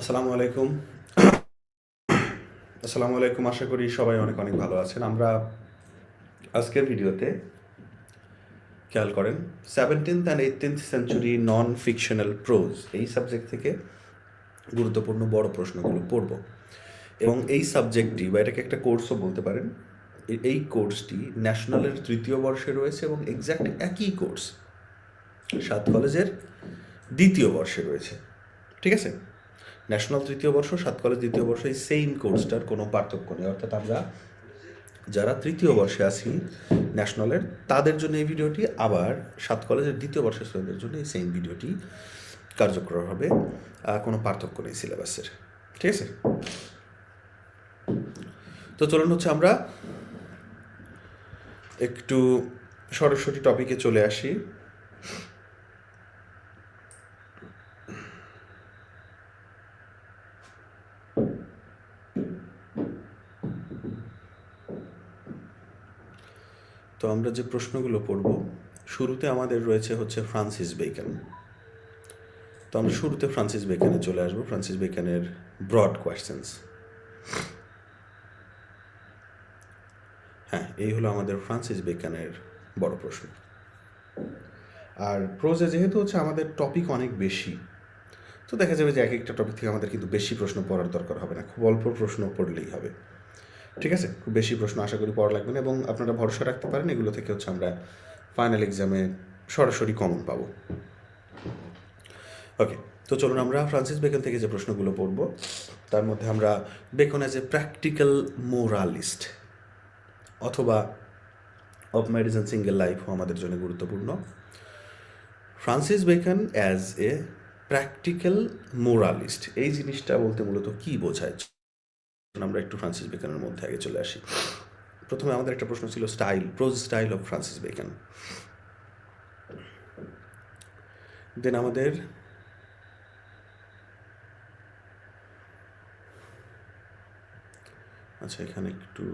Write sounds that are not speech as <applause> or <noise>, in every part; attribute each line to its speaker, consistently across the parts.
Speaker 1: আসসালামু আলাইকুম। আসসালামু আলাইকুম, আশা করি সবাই অনেক অনেক ভালো আছেন। আমরা আজকের ভিডিওতে খেয়াল করেন seventeenth and eighteenth century non fictional prose এই সাবজেক্ট থেকে গুরুত্বপূর্ণ বড় প্রশ্নগুলো পড়ব। এবং এই সাবজেক্টটি বা এটাকে একটা কোর্সও বলতে পারেন, এই কোর্সটি ন্যাশনালের তৃতীয় বর্ষে রয়েছে এবং এক্স্যাক্ট একই কোর্স সাত কলেজের দ্বিতীয় বর্ষে রয়েছে। ঠিক আছে? ন্যাশনাল তৃতীয় বর্ষ, সাত কলেজ দ্বিতীয় বর্ষ, এই সেম কোর্সটার কোনো পার্থক্য নেই। অর্থাৎ আমরা যারা তৃতীয় বর্ষে আছি ন্যাশনালের তাদের জন্য এই ভিডিওটি, আবার সাত কলেজের দ্বিতীয় বর্ষের স্টুডেন্টদের জন্য এই সেম ভিডিওটি কার্যকর হবে। কোনো পার্থক্য নেই সিলেবাসের ঠিক আছে? তো চলুন হচ্ছে আমরা একটু সরাসরি টপিকে চলে আসি। আমরা যে প্রশ্নগুলো পড়ব, শুরুতে আমাদের রয়েছে হচ্ছে ফ্রান্সিস বেকন। তো আমরা শুরুতে ফ্রান্সিস বেকনে চলে আসব, ফ্রান্সিস বেকনের ব্রড কোয়েশ্চেন্স হ্যাঁ এই হলো আমাদের ফ্রান্সিস বেকনের বড় প্রশ্ন। আর প্রোজে যেহেতু হচ্ছে আমাদের টপিক অনেক বেশি, তো দেখা যাবে যে এক একটা টপিক থেকে আমাদের কিন্তু বেশি প্রশ্ন পড়ার দরকার হবে না, খুব অল্প প্রশ্ন পড়লেই হবে। ঠিক আছে? খুব বেশি প্রশ্ন আশা করি পড়া লাগবে না এবং আপনারা ভরসা রাখতে পারেন, এগুলো থেকে হচ্ছে আমরা ফাইনাল এক্সামে সরাসরি কমন পাবো। ওকে তো চলুন আমরা ফ্রান্সিস বেকন থেকে যে প্রশ্নগুলো পড়ব, তার মধ্যে আমরা Bacon as a practical moralist অথবা অফ মেডিসিন সিঙ্গেল লাইফও আমাদের জন্য গুরুত্বপূর্ণ। Francis Bacon as a practical moralist এই জিনিসটা বলতে মূলত কি বোঝায়? আমরা একটু ফ্রান্সিস বেকানের মধ্যে আগে চলে আসি। প্রথমে আমাদের একটা প্রশ্ন ছিল style prose style of Francis Bacon then আমাদের আচ্ছা এখানে একটু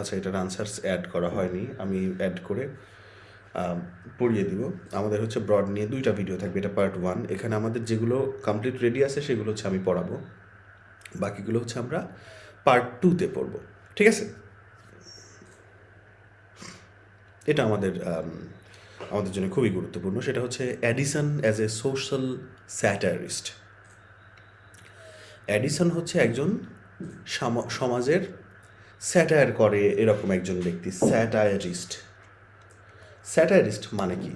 Speaker 1: আচ্ছা এটার আনসার্স অ্যাড করা হয়নি, আমি অ্যাড করে পড়িয়ে দিব। আমাদের হচ্ছে ব্রড নিয়ে দুইটা ভিডিও থাকবে, এটা পার্ট ওয়ান এখানে আমাদের যেগুলো কমপ্লিট রেডি আছে, সেগুলো হচ্ছে আমি পড়াবো। বাকিগুলো হচ্ছে আমরা পার্ট টুতে পড়ব, ঠিক আছে? এটা আমাদের আমাদের জন্য খুবই গুরুত্বপূর্ণ। সেটা হচ্ছে Addison as a social satirist Addison হচ্ছে একজন সাম- সমাজের স্যাটায়ার করে এরকম একজন ব্যক্তি, স্যাটায়ারিস্ট। স্যাটায়ারিস্ট মানে কি?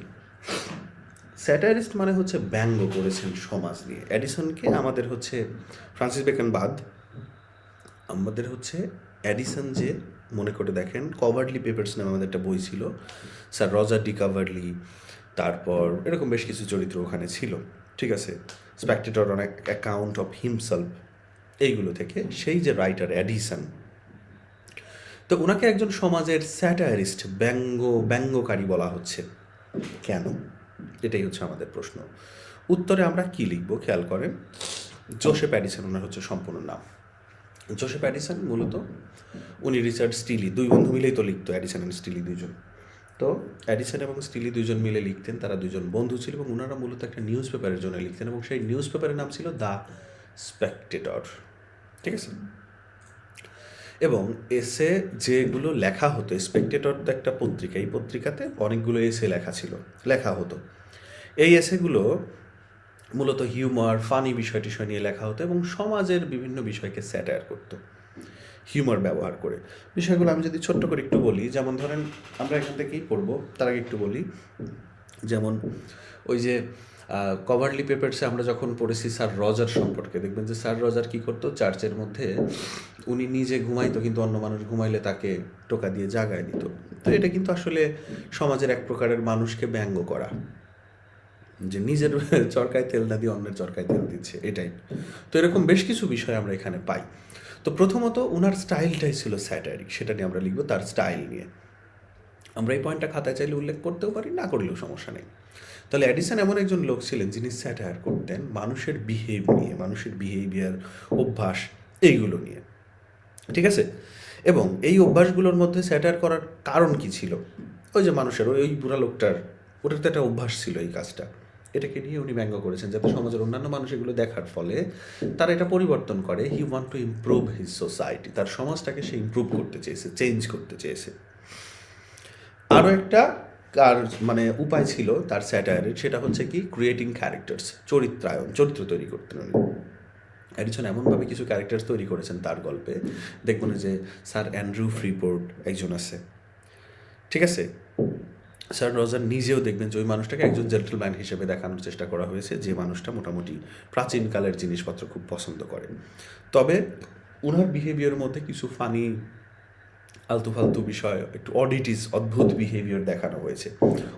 Speaker 1: স্যাটায়ারিস্ট মানে হচ্ছে ব্যঙ্গ করেছেন সমাজ নিয়ে। অ্যাডিসনকে আমাদের হচ্ছে, ফ্রান্সিস বেকন বাদ, আমাদের হচ্ছে অ্যাডিসন যে, মনে করে দেখেন, কভারলি পেপার্স নামে আমাদের একটা বই ছিল, স্যার রজার ডি কাভারলি, তারপর এরকম বেশ কিছু চরিত্র ওখানে ছিল, ঠিক আছে? স্প্যাক্টেটর অনেক অ্যাকাউন্ট অফ হিমসেলফ, এইগুলো থেকে সেই যে রাইটার অ্যাডিসন তো ওনাকে একজন সমাজের স্যাটায়ারিস্ট, ব্যঙ্গ, ব্যঙ্গকারী বলা হচ্ছে। কেন? এটাই হচ্ছে আমাদের প্রশ্ন। উত্তরে আমরা কি লিখব, খেয়াল করেন? জোসেফ অ্যাডিসন ওনার হচ্ছে সম্পূর্ণ নাম। জোসেফ অ্যাডিসন মূলত উনি রিচার্ড স্টিলি, দুই বন্ধু মিলেই তো লিখতো, অ্যাডিসন অ্যান্ড স্টিলি দুইজন। তো অ্যাডিসন এবং স্টিলি দুইজন মিলে লিখতেন, তারা দুজন বন্ধু ছিল এবং ওনারা মূলত একটা নিউজ পেপারের জন্য লিখতেন এবং সেই নিউজ পেপারের নাম ছিল দ্য স্পেকটেটর। ঠিক আছে? এবং এসে যেগুলো লেখা হতো স্পেকটেটর একটা পত্রিকা, এই পত্রিকাতে অনেকগুলো এসে লেখা ছিল, লেখা হতো। এই এসেগুলো মূলত হিউমার ফানি বিষয় টিষয় নিয়ে লেখা হতো এবং সমাজের বিভিন্ন বিষয়কে স্যাটায়ার করতো হিউমার ব্যবহার করে। বিষয়গুলো আমি যদি ছোট্ট করে একটু বলি, যেমন ধরেন আমরা এখান থেকেই পড়ব, তার আগে একটু বলি, যেমন ওই যে কভারলি পেপারসে আমরা যখন পড়েছি স্যার রজার সম্পর্কে, দেখবেন যে স্যার রজার কি করতো? চার্চের মধ্যে উনি নিজে ঘুমাইতো, কিন্তু অন্য মানুষ ঘুমাইলে তাকে টোকা দিয়ে জাগায় দিত। তো এটা কিন্তু আসলে সমাজের এক প্রকারের মানুষকে ব্যঙ্গ করা। যে নিজের <laughs> চরকায় তেল না দিয়ে অন্যের চরকায় তেল দিচ্ছে, এটাই। তো এরকম বেশ কিছু বিষয় আমরা এখানে পাই। তো প্রথমত ওনার স্টাইলটাই ছিল স্যাটারিক, সেটা নিয়ে আমরা লিখব তার স্টাইল নিয়ে। আমরা এই পয়েন্টটা খাতায় চাইলে উল্লেখ করতেও পারি, না করলেও সমস্যা নেই। তাহলে অ্যাডিসন এমন একজন লোক ছিলেন যিনি স্যাটায়ার করতেন মানুষের বিহেভ নিয়ে, মানুষের বিহেভিয়ার অভ্যাস, এইগুলো নিয়ে। ঠিক আছে? এবং এই অভ্যাসগুলোর মধ্যে স্যাটায়ার করার কারণ কি ছিল? ওই যে মানুষের, ওই বুড়া লোকটার, ওটার তো একটা অভ্যাস ছিল এই কাজটা। এটাকে নিয়ে উনি ব্যঙ্গ করেছেন যাতে সমাজের অন্যান্য মানুষ এগুলো দেখার ফলে তারা এটা পরিবর্তন করে। He want to improve his society তার সমাজটাকে সে ইমপ্রুভ করতে চেয়েছে চেঞ্জ করতে চেয়েছে। আরও একটা কার মানে উপায় ছিল তার স্যাটায়ারের সেটা হচ্ছে কি ক্রিয়েটিং ক্যারেক্টার্স চরিত্রায়ন, চরিত্র তৈরি করতেন উনি অ্যাডিসন এমনভাবে কিছু ক্যারেক্টার্স তৈরি করেছেন তার গল্পে। দেখবেন যে স্যার অ্যান্ড্রু ফ্রিপোর্ট একজন আছে। ঠিক আছে? স্যার রজার নিজেও দেখবেন যে ওই মানুষটাকে একজন জেন্টলম্যান হিসেবে দেখানোর চেষ্টা করা হয়েছে, যে মানুষটা মোটামুটি প্রাচীনকালের জিনিসপত্র খুব পছন্দ করে। তবে ওনার বিহেভিয়ারের মধ্যে কিছু ফানি আলতু ফালতু বিষয়, একটু অডিটিস অদ্ভুত বিহেভিয়ার দেখানো হয়েছে।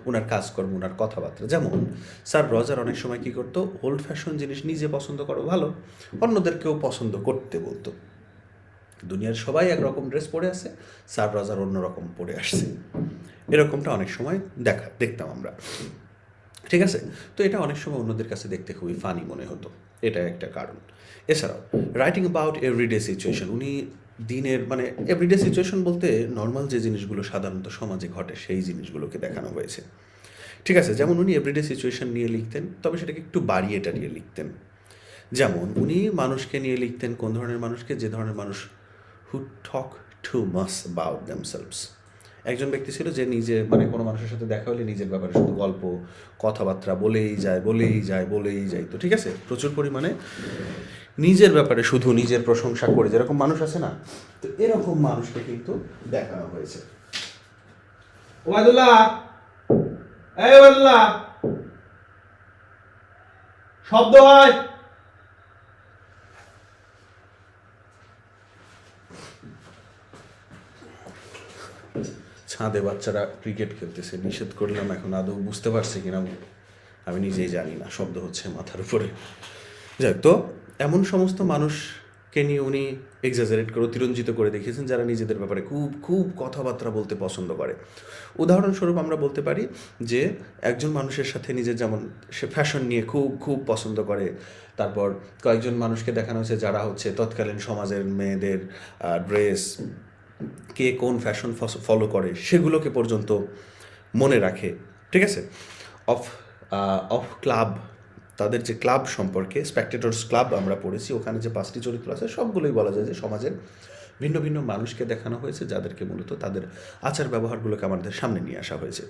Speaker 1: ওনার কাজকর্ম ওনার কথাবার্তা। যেমন, স্যার, রজার অনেক সময় কী করতো? ওল্ড ফ্যাশন জিনিস নিজে পছন্দ করো, ভালো। অন্যদেরকেও পছন্দ করতে বলতো। দুনিয়ার সবাই একরকম ড্রেস পরে আছে স্যার, রজার অন্যরকম পরে আসছে। এরকমটা অনেক সময় দেখা, দেখতাম আমরা। ঠিক আছে? তো এটা অনেক সময় অন্যদের কাছে দেখতে খুবই ফানি মনে হতো। এটা একটা কারণ। এছাড়াও রাইটিং অ্যাবাউট এভরিডে সিচুয়েশন উনি দিনের মানে এভরিডে সিচুয়েশন বলতে নর্মাল যে জিনিসগুলো সাধারণত সমাজে ঘটে, সেই জিনিসগুলোকে দেখানো হয়েছে। ঠিক আছে, যেমন উনি এভরিডে সিচুয়েশন নিয়ে লিখতেন, তবে সেটাকে একটু বাড়িয়ে টাড়িয়ে লিখতেন। যেমন উনি মানুষকে নিয়ে লিখতেন, কোন ধরনের মানুষকে? যে ধরনের মানুষ who talk too much about themselves একজন ব্যক্তি ছিল যে নিজে মানে কোনো মানুষের সাথে দেখা হলে নিজের ব্যাপারে শুধু গল্প, কথাবার্তা বলেই যায় বলেই যায় বলেই যায়। তো ঠিক আছে, প্রচুর পরিমাণে নিজের ব্যাপারে শুধু নিজের প্রশংসা করে যেরকম মানুষ আছে না তো এরকম মানুষকে কিন্তু দেখানো হয়েছে।
Speaker 2: এই শব্দ হয়।
Speaker 1: ছাদে বাচ্চারা ক্রিকেট খেলতেছে নিষেধ করলাম এখন আদৌ বুঝতে পারছে কিনা আমি নিজেই জানি না শব্দ হচ্ছে মাথার উপরে। যাক তো এমন সমস্ত মানুষকে নিয়ে উনি এক্সাজারেট করে, অতিরঞ্জিত করে দেখিয়েছেন যারা নিজেদের ব্যাপারে খুব খুব কথাবার্তা বলতে পছন্দ করে। উদাহরণস্বরূপ আমরা বলতে পারি যে, একজন মানুষের সাথে নিজের যেমন সে ফ্যাশন নিয়ে খুব খুব পছন্দ করে, তারপর কয়েকজন মানুষকে দেখানো হয়েছে যারা হচ্ছে তৎকালীন সমাজের মেয়েদের ড্রেস কে কোন ফ্যাশন ফলো করে, সেগুলোকে পর্যন্ত মনে রাখে, ঠিক আছে? অফ অফ ক্লাব তাদের যে ক্লাব সম্পর্কে স্পেক্টেটর্স ক্লাব আমরা পড়েছি, ওখানে যে পাঁচটি চরিত্র আছে, সবগুলোই বলা যায় যে সমাজের ভিন্ন ভিন্ন মানুষকে দেখানো হয়েছে, যাদেরকে মূলত তাদের আচার ব্যবহারগুলোকে আমাদের সামনে নিয়ে আসা হয়েছে।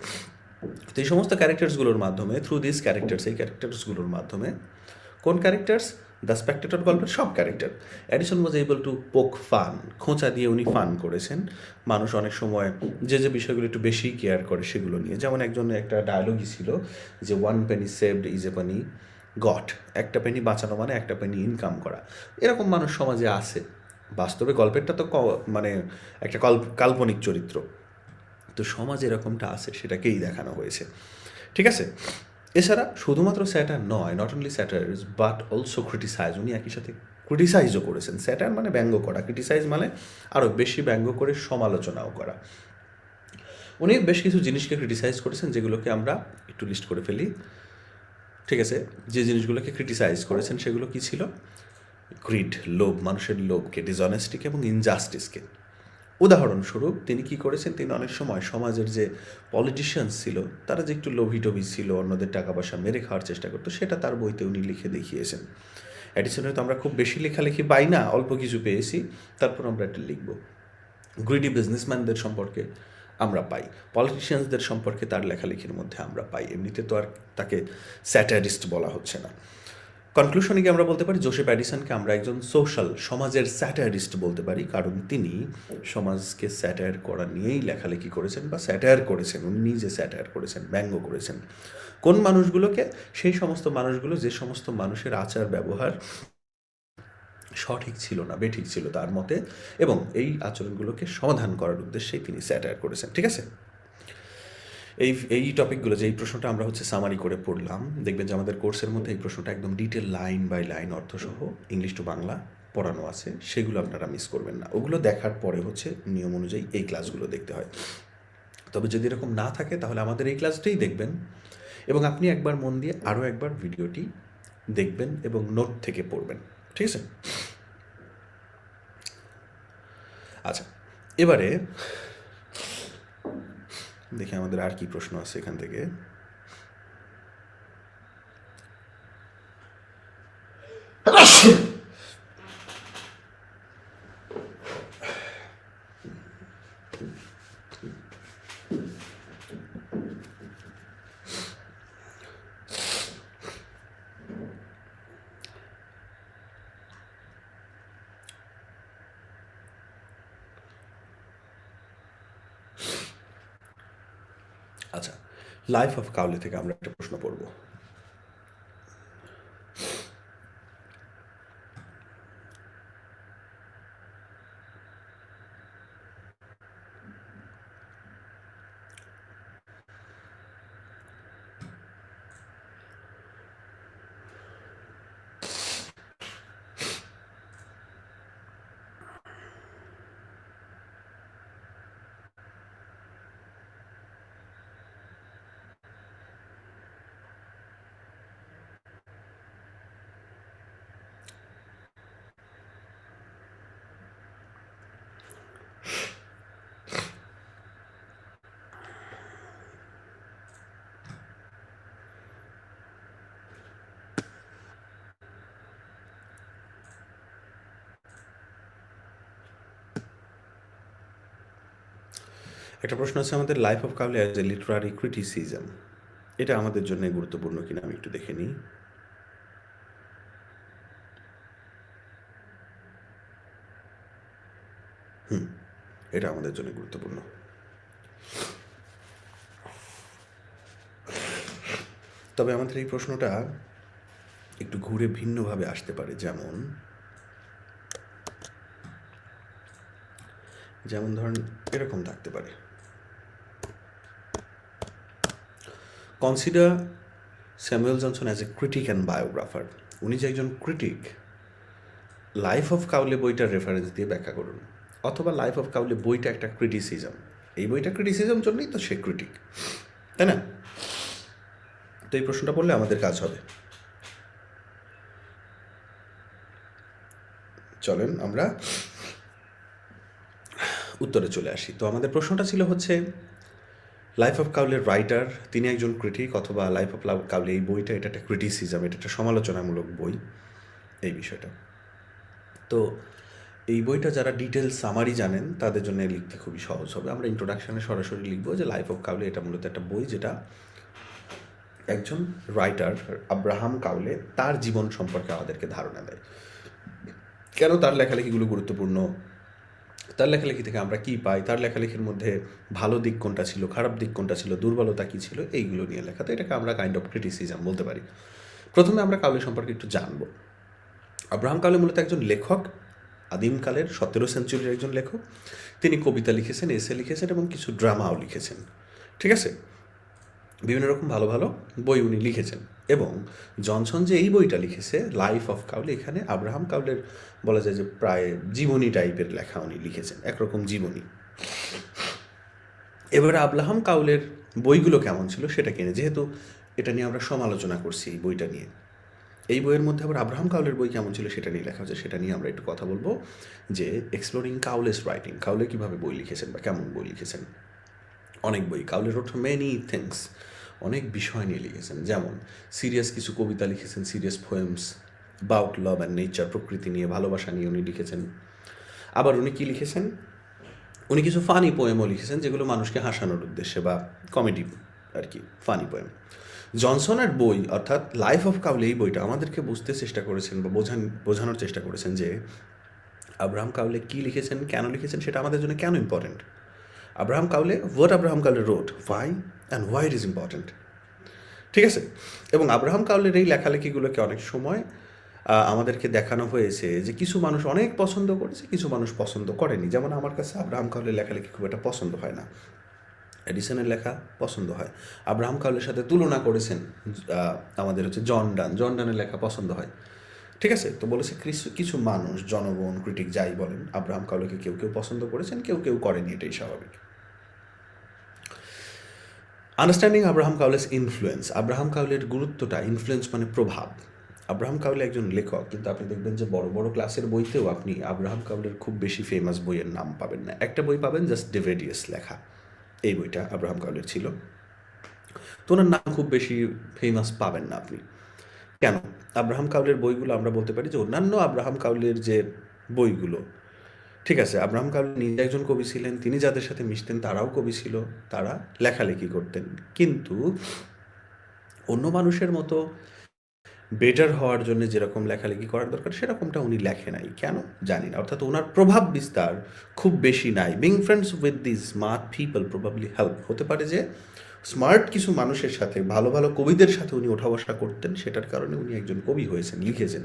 Speaker 1: তো এই সমস্ত ক্যারেক্টার্সগুলোর মাধ্যমে থ্রু দিস ক্যারেক্টার্স এই ক্যারেক্টার্সগুলোর মাধ্যমে, কোন ক্যারেক্টার্স দ্য স্পেক্টেটর গল্পের সব character Addison was able to poke fun খোঁচা দিয়ে উনি ফান করেছেন। মানুষ অনেক সময় যে যে বিষয়গুলো একটু বেশি কেয়ার করে সেগুলো নিয়ে। যেমন একজনের একটা ডায়লগই ছিল যে one penny saved is a penny got, একটা পেনি বাঁচানো মানে একটা পেনি ইনকাম করা। এরকম মানুষ সমাজে আছে। বাস্তবে গল্পেরটা তো মানে একটা কল্প কাল্পনিক চরিত্র। তো সমাজ এরকমটা আছে, সেটাকেই দেখানো হয়েছে। ঠিক আছে? এছাড়া শুধুমাত্র স্যাটার নয় not only satire but also criticise উনি একই সাথে ক্রিটিসাইজও করেছেন। স্যাটার মানে ব্যঙ্গ করা ক্রিটিসাইজ মানে আরও বেশি ব্যঙ্গ করে সমালোচনাও করা। উনি বেশ কিছু জিনিসকে ক্রিটিসাইজ করেছেন, যেগুলোকে আমরা একটু লিস্ট করে ফেলি। ঠিক আছে, যে জিনিসগুলোকে ক্রিটিসাইজ করেছেন সেগুলো কি ছিল? গ্রিড লোভ, মানুষের লোভকে ডিসঅনেস্টিকে এবং ইনজাস্টিসকে উদাহরণস্বরূপ, তিনি কি করেছেন? তিনি অনেক সময় সমাজের যে পলিটিশিয়ানস ছিল, তারা যে একটু লোভী টোভি ছিল, অন্যদের টাকা পয়সা মেরে খাওয়ার চেষ্টা করতো, সেটা তার বইতে উনি লিখে দেখিয়েছেন। অ্যাডিশনে তো আমরা খুব বেশি লেখালেখি পাই না, অল্প কিছু পেয়েছি, তারপর আমরা এটা লিখব। গ্রিডি বিজনেসম্যানদের সম্পর্কে আমরা পাই। পলিটিশিয়ানসদের সম্পর্কে তার লেখালেখির মধ্যে আমরা পাই। এমনিতে তো আর তাকে স্যাটারিস্ট বলা হচ্ছে না। কনক্লুশনে কি আমরা বলতে পারি জোসেফ অ্যাডিসনকে আমরা একজন সোশ্যাল সমাজের স্যাটারিস্ট বলতে পারি। কারণ তিনি সমাজকে স্যাটায়ার করা নিয়েই লেখালেখি করেছেন বা স্যাটায়ার করেছেন। উনি নিজে স্যাটায়ার করেছেন, ব্যঙ্গ করেছেন। কোন মানুষগুলোকে? সেই সমস্ত মানুষগুলো, যে সমস্ত মানুষের আচার ব্যবহার সঠিক ছিল না, বেঠিক ছিল তার মতে এবং এই আচরণগুলোকে সমাধান করার উদ্দেশ্যেই তিনি স্যাটায়ার করেছেন, ঠিক আছে? এই এই টপিকগুলো যে এই প্রশ্নটা আমরা হচ্ছে সামারি করে পড়লাম, দেখবেন যে আমাদের কোর্সের মধ্যে এই প্রশ্নটা একদম ডিটেল লাইন বাই লাইন অর্থসহ ইংলিশ টু বাংলা পড়ানো আছে, সেগুলো আপনারা মিস করবেন না। ওগুলো দেখার পরে হচ্ছে নিয়ম অনুযায়ী এই ক্লাসগুলো দেখতে হয়। তবে যদি এরকম না থাকে, তাহলে আমাদের এই ক্লাসটাই দেখবেন এবং আপনি একবার মন দিয়ে আরও একবার ভিডিওটি দেখবেন এবং নোট থেকে পড়বেন। ঠিক আছে? আচ্ছা এবারে দেখি আমাদের আর কি প্রশ্ন আছে এখান থেকে আচ্ছা লাইফ অফ কাউলি থেকে আমরা একটা প্রশ্ন পড়ব। একটা প্রশ্ন আছে, আমাদের life of Cowley as a literary criticism এটা আমাদের জন্য গুরুত্বপূর্ণ কিনা আমি একটু দেখে নিই। হুম, এটা আমাদের জন্য গুরুত্বপূর্ণ। তবে আমাদের এই প্রশ্নটা একটু ঘুরে ভিন্নভাবে আসতে পারে, যেমন যেমন ধরেন এরকম থাকতে পারে। Consider Samuel Johnson as a critic and biographer উনি যে একজন ক্রিটিক লাইফ অফ কাউলে বইটার রেফারেন্স দিয়ে ব্যাখ্যা করুন। অথবা লাইফ অফ কাউলে বইটা একটা ক্রিটিসিজম এই বইটা ক্রিটিসিজম জন্যই তো সে ক্রিটিক তাই না? তো এই প্রশ্নটা পড়লে আমাদের কাজ হবে। চলেন আমরা উত্তরে চলে আসি। তো আমাদের প্রশ্নটা ছিল হচ্ছে লাইফ অফ কাউলের রাইটার তিনি একজন ক্রিটিক অথবা লাইফ অফ কাউলে এই বইটা, এটা একটা ক্রিটিসিজম এটা একটা সমালোচনামূলক বই, এই বিষয়টা। তো এই বইটা যারা ডিটেলস সামারি জানেন, তাদের জন্য লিখতে খুবই সহজ হবে। আমরা ইন্ট্রোডাকশনে সরাসরি লিখব যে লাইফ অফ কাউলে এটা মূলত একটা বই যেটা একজন রাইটার আব্রাহাম কাউলে তার জীবন সম্পর্কে আমাদেরকে ধারণা দেয়। কেন তার লেখালেখিগুলো গুরুত্বপূর্ণ? তার লেখালেখি থেকে আমরা কি পাই? তার লেখালেখির মধ্যে ভালো দিক কোনটা ছিল, খারাপ দিক কোনটা ছিল, দুর্বলতা কী ছিল, এইগুলো নিয়ে লেখা। তো এটাকে আমরা কাইন্ড অফ ক্রিটিসিজম বলতে পারি। প্রথমে আমরা কাউলে সম্পর্কে একটু জানব। আব্রাহাম কাউলে মূলত একজন লেখক আদিমকালের সতেরো সেঞ্চুরির একজন লেখক। তিনি কবিতা লিখেছেন এসে লিখেছেন এবং কিছু ড্রামাও লিখেছেন। ঠিক আছে? বিভিন্ন রকম ভালো ভালো বই উনি লিখেছেন। এবং জনসন যে এই বইটা লিখেছে লাইফ অফ কাউলে এখানে আব্রাহাম কাউলের বলা যায় যে প্রায় জীবনী টাইপের লেখা উনি লিখেছেন, একরকম জীবনী। এবারে আব্রাহাম কাউলের বইগুলো কেমন ছিল সেটা কিনে, যেহেতু এটা নিয়ে আমরা সমালোচনা করছি এই বইটা নিয়ে। এই বইয়ের মধ্যে আবার আব্রাহাম কাউলের বই কেমন ছিল সেটা নিয়ে লেখা হচ্ছে সেটা নিয়ে আমরা একটু কথা বলব, যে এক্সপ্লোরিং কাউলেস রাইটিং কাউলে কীভাবে বই লিখেছেন বা কেমন বই লিখেছেন। অনেক বই কাউলে রোট মেনি থিংস অনেক বিষয় নিয়ে লিখেছেন। যেমন সিরিয়াস কিছু কবিতা লিখেছেন serious poems bout love and nature প্রকৃতি নিয়ে, ভালোবাসা নিয়ে উনি লিখেছেন। আবার উনি কী লিখেছেন? উনি কিছু ফানি পোয়েমও লিখেছেন, যেগুলো মানুষকে হাসানোর উদ্দেশ্যে বা কমেডি আর কি ফানি পোয়েম জনসনের বই, অর্থাৎ লাইফ অফ কাউলে এই বইটা আমাদেরকে বুঝতে চেষ্টা করেছেন বা বোঝান, বোঝানোর চেষ্টা করেছেন যে, আব্রাহাম কাউলে কী লিখেছেন, কেন লিখেছেন, সেটা আমাদের জন্য কেন important Abraham Cowley what Abraham Cowley wrote why and why it is important ঠিক আছে? এবং আব্রাহাম কাউলের এই লেখালেখিগুলোকে অনেক সময় আমাদেরকে দেখানো হয়েছে যে কিছু মানুষ অনেক পছন্দ করেছে, কিছু মানুষ পছন্দ করেনি। যেমন আমার কাছে আব্রাহাম কাউলের লেখালেখি খুব একটা পছন্দ হয় না। এডিসনের লেখা পছন্দ হয়। আব্রাহাম কাউলের সাথে তুলনা করেছেন আমাদের হচ্ছে জন ডান। জন ডানের লেখা পছন্দ হয়। ঠিক আছে? তো বলেছে কিছু কিছু মানুষ, জনগণ ক্রিটিক যাই বলেন, আব্রাহাম কাউলেকে কেউ কেউ পছন্দ করেছেন, কেউ কেউ করেনি, এটাই স্বাভাবিক। Understanding Abraham Cowley's influence Abraham কাউলের গুরুত্বটা ইনফ্লুয়েন্স মানে প্রভাব। আব্রাহাম কাউলে একজন লেখক, কিন্তু আপনি দেখবেন যে বড় বড় ক্লাসের বইতেও আপনি আব্রাহাম কাউলের খুব বেশি ফেমাস বইয়ের নাম পাবেন না। একটা বই পাবেন জাস্ট ডেভেডিয়াস লেখা। এই বইটা আব্রাহাম কাউলের ছিল। তো ওনার নাম খুব বেশি ফেমাস পাবেন না আপনি। কেন? আব্রাহাম কাউলের বইগুলো আমরা বলতে পারি যে অন্যান্য আব্রাহাম কাউলের যে বইগুলো ঠিক আছে, আব্রাহাম কাউল নিজে একজন কবি ছিলেন, তিনি যাদের সাথে মিশতেন তারাও কবি ছিল, তারা লেখালেখি করতেন। কিন্তু অন্য মানুষের মতো বেটার হওয়ার জন্য যেরকম লেখালেখি করার দরকার, সেরকমটা উনি লেখে নাই। কেন? জানি না। অর্থাৎ ওনার প্রভাব বিস্তার খুব বেশি নাই। Being friends with the smart people probably help হতে পারে যে স্মার্ট কিছু মানুষের সাথে, ভালো ভালো কবিদের সাথে উনি ওঠা বসা করতেন, সেটার কারণে উনি একজন কবি হয়েছেন, লিখেছেন।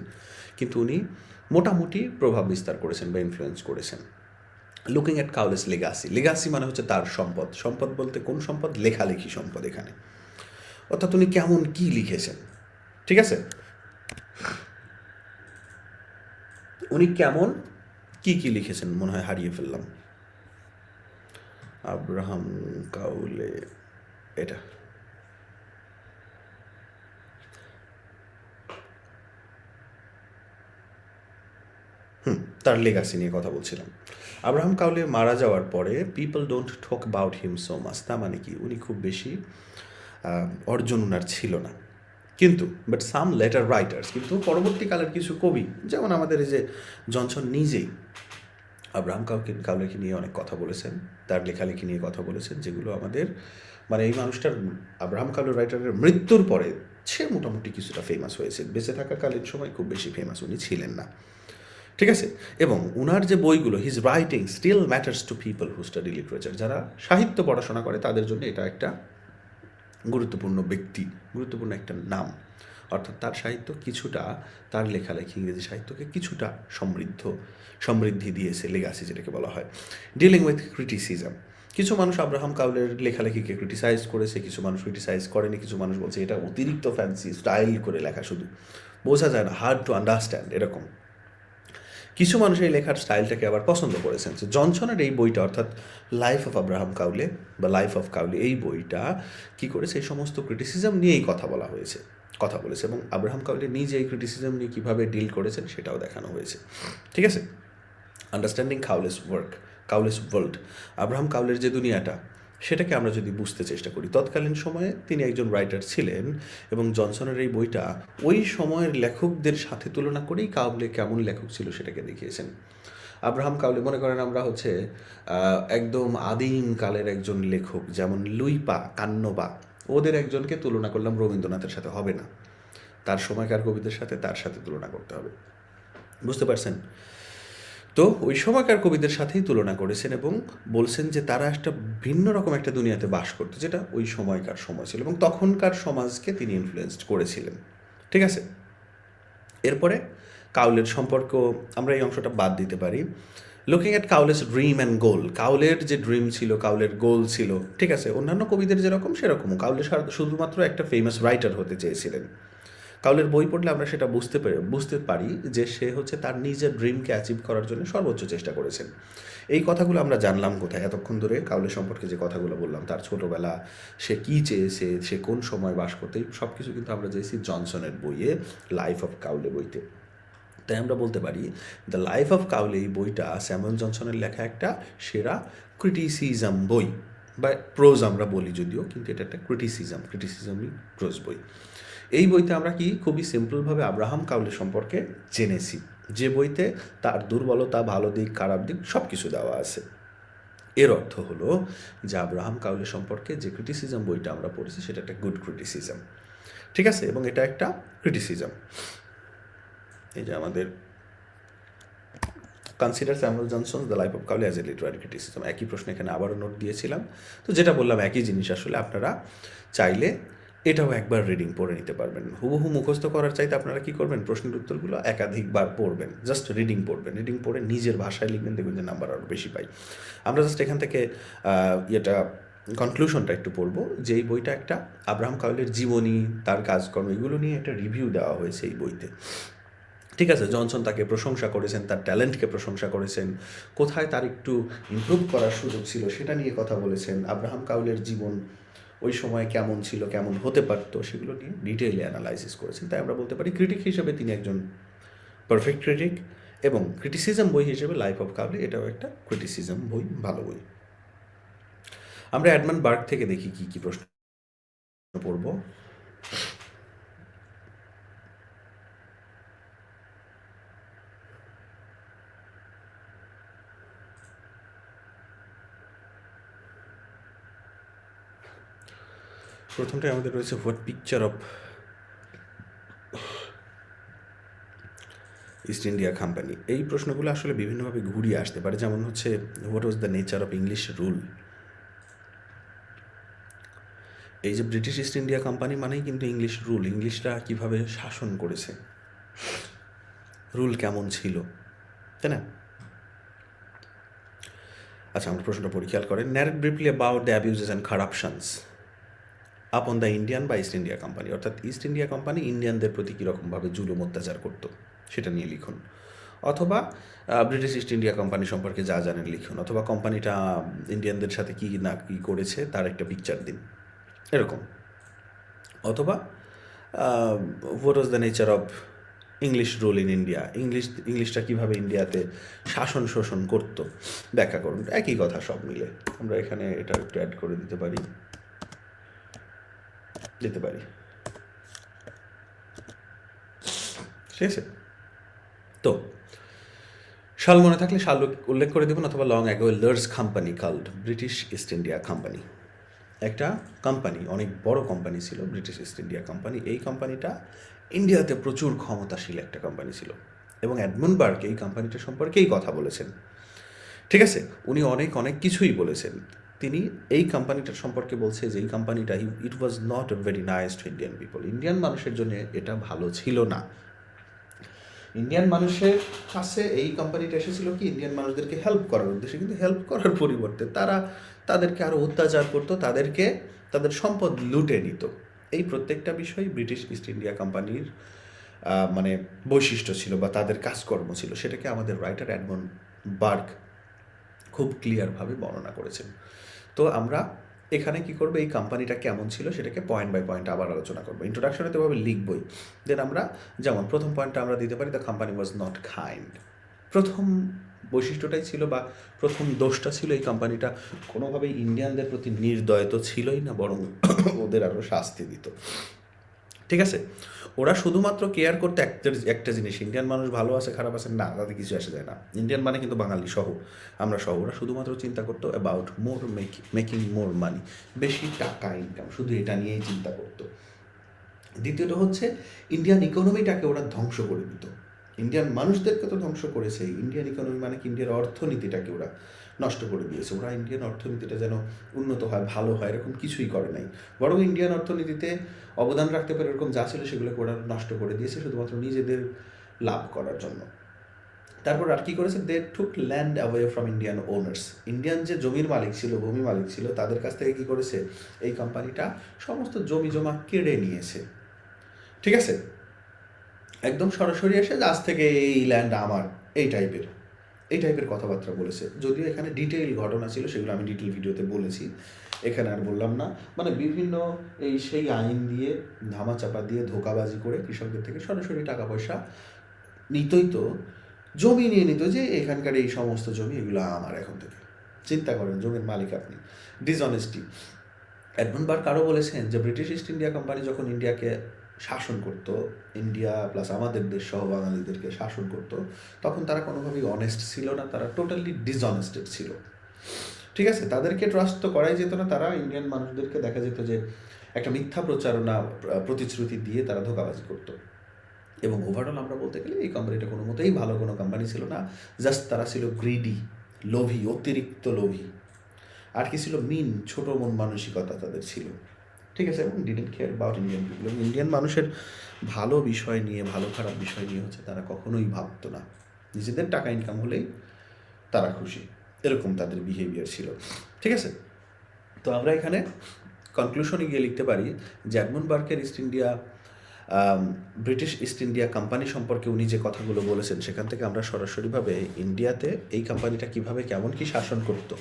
Speaker 1: কিন্তু উনি মোটামুটি প্রভাব বিস্তার করেছেন বা ইনফ্লুয়েন্স করেছেন। Looking at Cowley's legacy legacy মানে হচ্ছে তার সম্পদ। সম্পদ বলতে কোন সম্পদ? লেখালেখি সম্পদ এখানে। অর্থাৎ উনি কেমন কি লিখেছেন, ঠিক আছে? উনি কেমন কি কি লিখেছেন মনে হয় হারিয়ে ফেললাম। আব্রাহাম কাউলে, এটা। হুম, তার লেগাসি নিয়ে কথা বলছিলাম। আব্রাহাম কাউলে মারা যাওয়ার পরে people don't talk about him so much তা মানে কি? উনি খুব বেশি অর্জন উনার ছিল না। কিন্তু বাট সাম লেটার রাইটার্স কিন্তু পরবর্তীকালের কিছু কবি, যেমন আমাদের এই যে জনসন নিজেই, আব্রাহাম কাউকে, কাউলেকে নিয়ে অনেক কথা বলেছেন, তার লেখালেখি নিয়ে কথা বলেছেন, যেগুলো আমাদের মানে এই মানুষটার, আব্রাহাম কাউলের রাইটারের মৃত্যুর পরে সে মোটামুটি কিছুটা ফেমাস হয়েছে। বেঁচে থাকাকালীন সময় খুব বেশি ফেমাস উনি ছিলেন না। ঠিক আছে? এবং উনার যে বইগুলো his writing still matters to people who study literature যারা সাহিত্য পড়াশোনা করে, তাদের জন্য এটা একটা গুরুত্বপূর্ণ ব্যক্তি, গুরুত্বপূর্ণ একটা নাম। অর্থাৎ তার সাহিত্য কিছুটা, তার লেখালেখি ইংরেজি সাহিত্যকে কিছুটা সমৃদ্ধ, সমৃদ্ধি দিয়েছে লেগাসি যেটাকে বলা হয়। ডিলিং উইথ ক্রিটিসিজম কিছু মানুষ আব্রাহাম কাউলের লেখালেখিকে ক্রিটিসাইজ করেছে, কিছু মানুষ ক্রিটিসাইজ করেনি, কিছু মানুষ বলছে এটা অতিরিক্ত ফ্যান্সি স্টাইল করে লেখা শুধু। বোঝা যায় না হার্ড টু আন্ডারস্ট্যান্ড এরকম। কিছু মানুষ এই লেখার স্টাইলটাকে আবার পছন্দ করেছেন। যে জনসনের এই বইটা, অর্থাৎ লাইফ অফ আব্রাহাম কাউলে বা লাইফ অফ কাউলে এই বইটা কি করেছে? এই সমস্ত ক্রিটিসিজম নিয়েই কথা বলা হয়েছে, কথা বলেছে এবং আব্রাহাম কাউলে নিজে এই ক্রিটিসিজম নিয়ে কীভাবে ডিল করেছেন সেটাও দেখানো হয়েছে। ঠিক আছে? Understanding Cowley's work Cowley's world Abraham কাউলের যে দুনিয়াটা সেটাকে আমরা যদি বুঝতে চেষ্টা করি, তৎকালীন সময়ে তিনি একজন রাইটার ছিলেন এবং জনসনের এই বইটা ওই সময়ের লেখকদের সাথে তুলনা করেই কাউলে কেমন লেখক ছিল সেটাকে দেখিয়েছেন। আব্রাহাম কাউলে, মনে করেন আমরা হচ্ছে একদম আদিম কালের একজন লেখক, যেমন লুইপা, কান্নবা, ওদের একজনকে তুলনা করলাম রবীন্দ্রনাথের সাথে হবে না। তার সময়কার কবিদের সাথে তার সাথে তুলনা করতে হবে। বুঝতে পারছেন? তো ওই সময়কার কবিদের সাথেই তুলনা করেছেন এবং বলছেন যে তারা একটা ভিন্ন রকম একটা দুনিয়াতে বাস করতো, যেটা ওই সময়কার সময় ছিল এবং তখনকার সমাজকে তিনি ইনফ্লুয়েসড করেছিলেন। ঠিক আছে? এরপরে কাউলের সম্পর্ক আমরা এই অংশটা বাদ দিতে পারি। Looking at Cowley's dream and goal কাউলের যে ড্রিম ছিল, কাউলের গোল ছিল, ঠিক আছে? অন্যান্য কবিদের যেরকম, সেরকমও। কাউলে শুধুমাত্র একটা ফেমাস রাইটার হতে চেয়েছিলেন। কাউলের বই পড়লে আমরা সেটা বুঝতে পেরে, বুঝতে পারি যে সে হচ্ছে তার নিজের ড্রিমকে অ্যাচিভ করার জন্য সর্বোচ্চ চেষ্টা করেছেন। এই কথাগুলো আমরা জানলাম কোথায় এতক্ষণ ধরে, কাউলের সম্পর্কে যে কথাগুলো বললাম, তার ছোটোবেলা সে কী চেয়েছে, সে কোন সময় বাস করতে সব কিছু কিন্তু আমরা চেয়েছি জনসনের বইয়ে লাইফ অফ কাউলে বইতে। তাই আমরা বলতে পারি দ্য লাইফ অফ কাউলে এই বইটা স্যামুয়েল জনসনের লেখা একটা সেরা ক্রিটিসিজম বই। বা প্রোজ আমরা বলি যদিও, কিন্তু এটা একটা ক্রিটিসিজম ক্রিটিসিজমই প্রোজ বই। এই বইতে আমরা কি খুবই সিম্পলভাবে আব্রাহাম কাউলে সম্পর্কে জেনেছি। যে বইতে তার দুর্বলতা, ভালো দিক, খারাপ দিক সব কিছু দেওয়া আছে। এর অর্থ হলো যে আব্রাহাম কাউলে সম্পর্কে যে ক্রিটিসিজম বইটা আমরা পড়েছি, সেটা একটা গুড ক্রিটিসিজম ঠিক আছে? এবং এটা একটা ক্রিটিসিজম এই যে আমাদের consider Samuel Johnson the life of Cowley as a literary criticism একই প্রশ্ন এখানে আবারও নোট দিয়েছিলাম। তো যেটা বললাম, একই জিনিস আসলে আপনারা চাইলে এটাও একবার রিডিং পড়ে নিতে পারবেন। হুবহু মুখস্থ করার চাইতে আপনারা কি করবেন? প্রশ্নের উত্তরগুলো একাধিকবার পড়বেন। জাস্ট রিডিং পড়বেন। রিডিং পড়ে নিজের ভাষায় লিখবেন, দেখবেন যে নাম্বার আরও বেশি পাই। আমরা জাস্ট এখান থেকে ইয়েটা কনক্লুশনটা একটু পড়ব। যে এই বইটা একটা আব্রাহাম কাউলের জীবনী, তার কাজকর্ম, এগুলো নিয়ে একটা রিভিউ দেওয়া হয়েছে এই বইতে। ঠিক আছে? জনসন তাকে প্রশংসা করেছেন, তার ট্যালেন্টকে প্রশংসা করেছেন। কোথায় তার একটু ইমপ্রুভ করার সুযোগ ছিল সেটা নিয়ে কথা বলেছেন আব্রাহাম কাউলের জীবন ওই সময় কেমন ছিল, কেমন হতে পারতো, সেগুলো নিয়ে ডিটেইলে অ্যানালাইসিস করেছেন। তাই আমরা বলতে পারি ক্রিটিক হিসেবে তিনি একজন পারফেক্ট ক্রিটিক এবং ক্রিটিসিজম বই হিসেবে লাইফ অফ কাবলি এটাও একটা ক্রিটিসিজম বই, ভালো বই। আমরা অ্যাডমান বার্গ থেকে দেখি কি কি প্রশ্ন পড়ব প্রথমটাই আমাদের রয়েছে what picture of East India Company এই প্রশ্নগুলো আসলে বিভিন্নভাবে ঘুরিয়ে আসতে পারে। যেমন হচ্ছে what was the nature of English rule এই যে ব্রিটিশ ইস্ট ইন্ডিয়া কোম্পানি মানেই কিন্তু ইংলিশ রুল ইংলিশরা কীভাবে শাসন করেছে? রুল কেমন ছিল? তাই না? আচ্ছা আমরা প্রশ্নটা পড়ি। করেন narrate briefly about the abuses and corruptions upon the Indian বা ইস্ট ইন্ডিয়া কোম্পানি অর্থাৎ ইস্ট ইন্ডিয়া কোম্পানি ইন্ডিয়ানদের প্রতি কীরকমভাবে জুলুম অত্যাচার করতো, সেটা নিয়ে লিখুন। অথবা ব্রিটিশ ইস্ট ইন্ডিয়া কোম্পানি সম্পর্কে যা জানেন লিখুন, অথবা কোম্পানিটা ইন্ডিয়ানদের সাথে কী না কী করেছে, তার একটা পিকচার দিন। এরকম। অথবা what was the nature of English rule in India English ইংলিশটা কীভাবে ইন্ডিয়াতে শাসন শোষণ করতো? ব্যাখ্যা করুন, একই কথা সব মিলে। আমরা এখানে এটা একটু অ্যাড করে দিতে পারি। দিতে পারি। ঠিক আছে? তো সাল মনে থাকলে শাল উল্লেখ করে দেবেন অথবা long ago large company called British East India Company. একটা কোম্পানি, অনেক বড় কোম্পানি ছিল, ব্রিটিশ ইস্ট ইন্ডিয়া কোম্পানি। এই কোম্পানিটা ইন্ডিয়াতে প্রচুর ক্ষমতাশীল একটা কোম্পানি ছিল এবং অ্যাডমন্ড বার্গ এই কোম্পানিটা সম্পর্কেই কথা বলেছেন। ঠিক আছে? উনি অনেক অনেক কিছুই বলেছেন। তিনি এই কোম্পানিটার সম্পর্কে বলছে যে, এই কোম্পানিটা it was not very nice to Indian people Indian মানুষের জন্য এটা ভালো ছিল না। ইন্ডিয়ান মানুষের কাছে এই কোম্পানিটা এসেছিল কি? ইন্ডিয়ান মানুষদেরকে হেল্প করার উদ্দেশ্যে। কিন্তু হেল্প করার পরিবর্তে তারা তাদেরকে আরও অত্যাচার করতো, তাদেরকে তাদের সম্পদ লুটে নিত। এই প্রত্যেকটা বিষয় ব্রিটিশ ইস্ট ইন্ডিয়া কোম্পানির মানে বৈশিষ্ট্য ছিল বা তাদের কাজকর্ম ছিল। সেটাকে আমাদের রাইটার অ্যাডমন বার্গ খুব ক্লিয়ারভাবে বর্ণনা করেছেন। তো আমরা এখানে কি করব? এই কোম্পানিটা কেমন ছিল সেটাকে পয়েন্ট বাই পয়েন্ট আবার আলোচনা করব। ইন্ট্রোডাকশনে তো এভাবে লিখবই। দেন আমরা যেমন প্রথম পয়েন্টটা আমরা দিতে পারি the company was not kind প্রথম বৈশিষ্ট্যটাই ছিল বা প্রথম দোষটা ছিল এই কোম্পানিটা কোনোভাবেই ইন্ডিয়ানদের প্রতি নির্দয় তো ছিলই না, বরং ওদের আরও শাস্তি দিত। ঠিক আছে? ওরা শুধুমাত্র কেয়ার করতে একটা একটা জিনিস ইন্ডিয়ান মানুষ ভালো আছে, খারাপ আছে, না, তাতে কিছু আসে যায় না। ইন্ডিয়ান মানে কিন্তু বাঙালি সহ আমরা সহ ওরা শুধুমাত্র চিন্তা করতো about more making more money বেশি টাকা ইনকাম শুধু এটা নিয়েই চিন্তা করতো। দ্বিতীয়ত হচ্ছে ইন্ডিয়ান ইকোনমিটাকে ওরা ধ্বংস করে দিত। ইন্ডিয়ান মানুষদেরকে তো ধ্বংস করেছে। ইন্ডিয়ান ইকোনমি মানে কি? ইন্ডিয়ার অর্থনীতিটাকে ওরা নষ্ট করে দিয়েছে। ওরা ইন্ডিয়ান অর্থনীতিটা যেন উন্নত হয়, ভালো হয়, এরকম কিছুই করে নাই। বরং ইন্ডিয়ান অর্থনীতিতে অবদান রাখতে পারে এরকম যা ছিল সেগুলোকে ওরা নষ্ট করে দিয়েছে, শুধুমাত্র নিজেদের লাভ করার জন্য। তারপর আর কি করেছে? They took land away from Indian owners Indian যে জমির মালিক ছিল, ভূমি মালিক ছিল, তাদের কাছ থেকে কি করেছে? এই কোম্পানিটা সমস্ত জমি জমা কেড়ে নিয়েছে। ঠিক আছে? একদম সরাসরি এসে আজ থেকে এই ল্যান্ড আমার, এই টাইপের এই টাইপের কথাবার্তা বলেছে। যদিও এখানে ডিটেইল ঘটনা ছিল, সেগুলো আমি ডিটেল ভিডিওতে বলেছি। এখানে আর বললাম না। মানে বিভিন্ন এই সেই আইন দিয়ে, ধামাচাপা দিয়ে, ধোকাবাজি করে কৃষকদের থেকে সরাসরি টাকা পয়সা নিতই তো, জমি নিয়ে নিত যে এখানকার এই সমস্ত জমি, এগুলো আমার এখন থেকে। চিন্তা করেন, জমির মালিক আপনি। ডিসঅনেস্টি অ্যাডমন্ড বার্গ আরও বলেছেন যে ব্রিটিশ ইস্ট ইন্ডিয়া কোম্পানি যখন ইন্ডিয়াকে শাসন করত ইন্ডিয়া প্লাস আমাদের দেশ সহ বাঙালিদেরকে শাসন করত, তখন তারা কোনোভাবেই অনেস্ট ছিল না, তারা টোটালি ডিসঅনেস্টেড ছিল। ঠিক আছে? তাদেরকে ট্রাস্ট তো করাই যেত না, তারা ইন্ডিয়ান মানুষদেরকে দেখা যেত যে একটা মিথ্যা প্রচারণা প্রতিশ্রুতি দিয়ে তারা ধোকাবাজি করতো। এবং ওভারঅল আমরা বলতে গেলে এই কোম্পানিটা কোনো মতেই ভালো কোনো কোম্পানি ছিল না জাস্ট তারা ছিল গ্রিডি লোভী, অতিরিক্ত লোভী। আর কি ছিল? মিন ছোট মন মানসিকতা তাদের ছিল। ঠিক আছে, এবং didn't care about Indian people এবং ইন্ডিয়ান মানুষের ভালো বিষয় নিয়ে, ভালো খারাপ বিষয় নিয়ে হচ্ছে তারা কখনোই ভাবতো না। নিজেদের টাকা ইনকাম হলেই তারা খুশি। এরকম তাদের বিহেভিয়ার ছিল। ঠিক আছে? তো আমরা এখানে কনক্লুশনে গিয়ে লিখতে পারি জ্যাডমন বার্কের East India British East India Company সম্পর্কে উনি যে কথাগুলো বলেছেন, সেখান থেকে আমরা সরাসরিভাবে ইন্ডিয়াতে এই কোম্পানিটা কীভাবে, কেমন কি শাসন করতো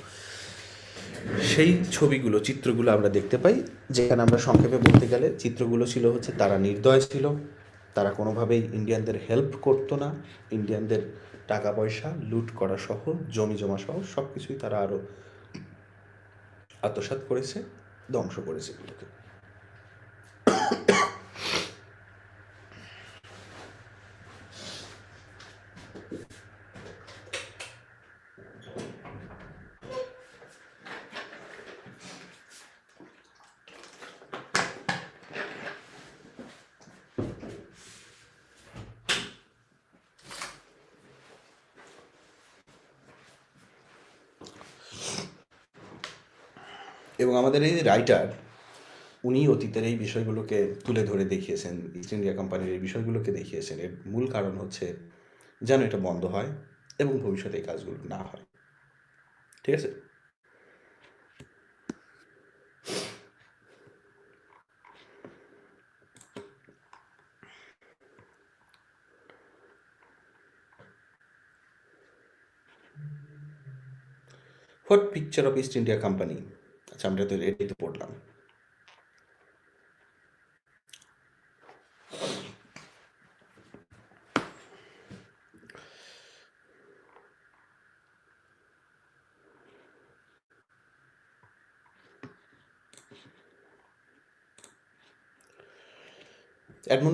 Speaker 1: সেই ছবিগুলো, চিত্রগুলো আমরা দেখতে পাই, যেখানে আমরা সংক্ষেপে বলতে গেলে চিত্রগুলো ছিল হচ্ছে তারা নির্দয় ছিল। তারা কোনোভাবেই ইন্ডিয়ানদের হেল্প করতো না। ইন্ডিয়ানদের টাকা পয়সা লুট করা সহ, জমি জমা সহ সব কিছুই তারা আরও আত্মসাত করেছে, ধ্বংস করেছে এগুলোকে এবং আমাদের এই রাইটার উনি অতীতের এই বিষয়গুলোকে তুলে ধরে দেখিয়েছেন ইস্ট ইন্ডিয়া কোম্পানির এই বিষয়গুলোকে দেখিয়েছেন। এর মূল কারণ হচ্ছে যেন এটা বন্ধ হয় এবং ভবিষ্যতে এই কাজগুলো না হয়। ঠিক আছে? What picture of East India Company আচ্ছা আমরা তো এটাই পড়লাম।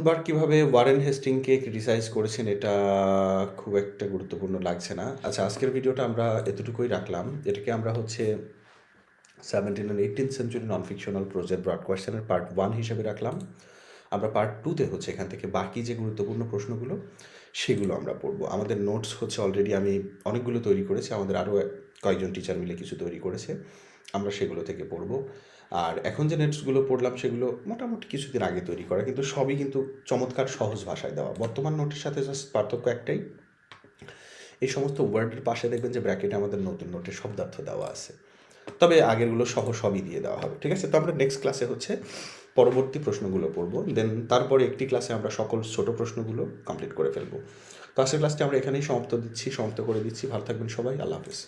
Speaker 1: বার্গ কীভাবে ওয়ারেন হেস্টিংকে ক্রিটিসাইজ করেছেন এটা খুব একটা গুরুত্বপূর্ণ লাগছে না। আচ্ছা আজকের ভিডিওটা আমরা এতটুকুই রাখলাম। এটাকে আমরা হচ্ছে seventeen and eighteen century non fictional project broad কোয়েশ্চেনের part one হিসেবে রাখলাম। আমরা পার্ট টুতে হচ্ছে এখান থেকে বাকি যে গুরুত্বপূর্ণ প্রশ্নগুলো, সেগুলো আমরা পড়ব। আমাদের নোটস হচ্ছে অলরেডি আমি অনেকগুলো তৈরি করেছি, আমাদের আরও কয়েকজন টিচার মিলে কিছু তৈরি করেছে, আমরা সেগুলো থেকে পড়ব। আর এখন যে নোটসগুলো পড়লাম, সেগুলো মোটামুটি কিছুদিন আগে তৈরি করা, কিন্তু সবই কিন্তু চমৎকার সহজ ভাষায় দেওয়া। বর্তমান নোটের সাথে জাস্ট পার্থক্য একটাই, এই সমস্ত ওয়ার্ডের পাশে দেখবেন যে ব্র্যাকেটে আমাদের নতুন নোটের শব্দার্থ দেওয়া আছে। তবে আগেরগুলো সহ সবই দিয়ে দেওয়া হবে, ঠিক আছে? তো আমরা নেক্সট ক্লাসে হচ্ছে পরবর্তী প্রশ্নগুলো পড়ব দেন তারপরে একটি ক্লাসে আমরা সকল ছোট প্রশ্নগুলো কমপ্লিট করে ফেলব। তো আজকের ক্লাসটি আমরা এখানেই সমাপ্ত দিচ্ছি, সমাপ্ত করে দিচ্ছি। ভালো থাকবেন সবাই, আল্লাহ হাফিজ।